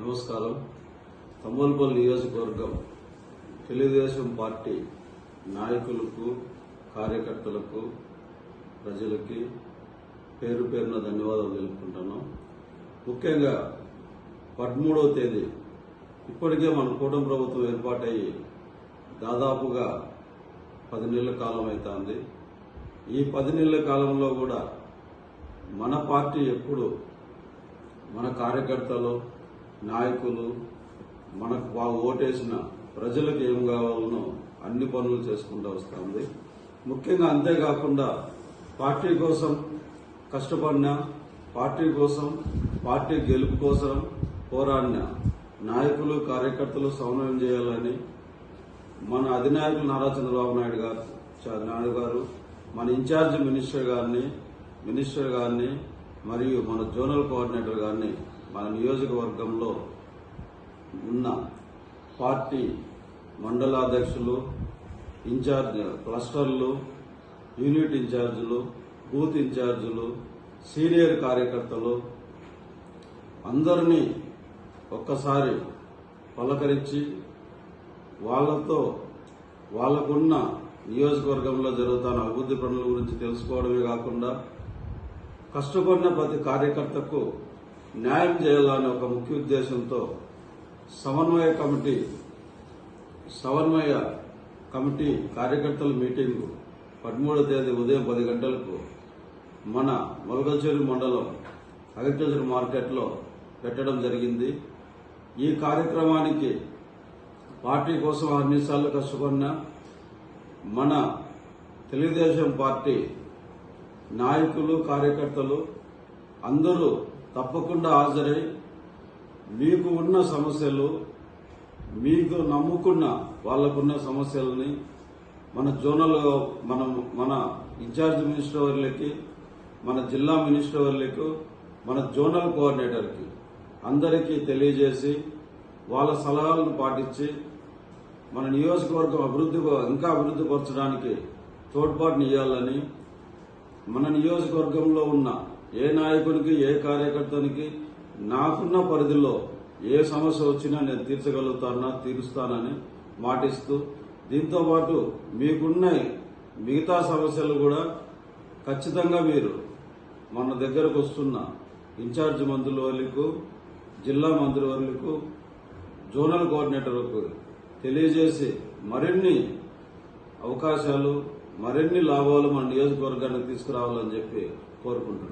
నమస్కారం. తమ్మోల్పల్లి నియోజకవర్గం తెలుగుదేశం పార్టీ నాయకులకు కార్యకర్తలకు ప్రజలకి పేరు పేరున ధన్యవాదాలు తెలుపుకుంటున్నాం. ముఖ్యంగా పదమూడవ తేదీ. ఇప్పటికే మన కూటమి ప్రభుత్వం ఏర్పాటయ్యి దాదాపుగా పది నెలల కాలం అవుతుంది ఈ పది నెలల కాలంలో కూడా మన పార్టీ ఎప్పుడు మన కార్యకర్తలు నాయకులు మనకు బాగా ఓటేసిన ప్రజలకు ఏం కావాలనో అన్ని పనులు చేసుకుంటూ వస్తుంది ముఖ్యంగా అంతేకాకుండా పార్టీ కోసం కష్టపడిన పార్టీ కోసం పార్టీ గెలుపు కోసం పోరాడిన నాయకులు కార్యకర్తలు సమన్వయం చేయాలని మన అధినాయకులు నారా చంద్రబాబు నాయుడు గారు నాయుడు గారు మన ఇన్ఛార్జ్ మినిస్టర్ గారిని మినిస్టర్ గారిని మరియు మన జోనల్ కోఆర్డినేటర్ గారిని మన నియోజకవర్గంలో ఉన్న పార్టీ మండలాధ్యక్షులు ఇన్ఛార్జ్ క్లస్టర్లు యూనిట్ ఇన్ఛార్జీలు బూత్ ఇన్ఛార్జీలు సీనియర్ కార్యకర్తలు అందరినీ ఒక్కసారి పలకరించి వాళ్ళతో వాళ్ళకున్న నియోజకవర్గంలో జరుగుతున్న అభివృద్ధి పనుల గురించి తెలుసుకోవడమే కాకుండా కష్టపడిన ప్రతి కార్యకర్తకు న్యాయం చేయాలనే ఒక ముఖ్య ఉద్దేశంతో సమన్వయ కమిటీ సమన్వయ కమిటీ కార్యకర్తల మీటింగు పదమూడవ తేదీ ఉదయం పది గంటలకు మన మొలగల్చేరు మండలం అగ్రికల్చర్ మార్కెట్లో పెట్టడం జరిగింది. ఈ కార్యక్రమానికి పార్టీ కోసం అన్నిసార్లు కష్టపడిన మన తెలుగుదేశం పార్టీ నాయకులు కార్యకర్తలు అందరూ తప్పకుండా హాజరై మీకు ఉన్న సమస్యలు మీకు నమ్ముకున్న వాళ్ళకున్న సమస్యలని మన జోనల్ మన మన ఇన్ఛార్జ్ మినిస్టర్ వర్లకి మన జిల్లా మినిస్టర్ వర్లకు మన జోనల్ కోఆర్డినేటర్కి అందరికీ తెలియజేసి వాళ్ళ సలహాలను పాటించి మన నియోజకవర్గం అభివృద్ధి ఇంకా అభివృద్ధి పరచడానికి తోడ్పాటుని ఇవ్వాలని మన నియోజకవర్గంలో ఉన్న ఏ నాయకునికి ఏ కార్యకర్తనికి నాకున్న పరిధిలో ఏ సమస్య వచ్చినా నేను తీర్చగలుగుతానా తీరుస్తానని మాటిస్తూ దీంతో పాటు మీకున్న మిగతా సమస్యలు కూడా ఖచ్చితంగా మీరు మన దగ్గరకు వస్తున్న ఇన్ఛార్జ్ మంత్రులకు జిల్లా మంత్రివర్లకు జోనల్ కోఆర్డినేటర్కు తెలియజేసి మరిన్ని అవకాశాలు మరిన్ని లాభాలు మన నియోజకవర్గానికి తీసుకురావాలని చెప్పి కోరుకుంటున్నాం.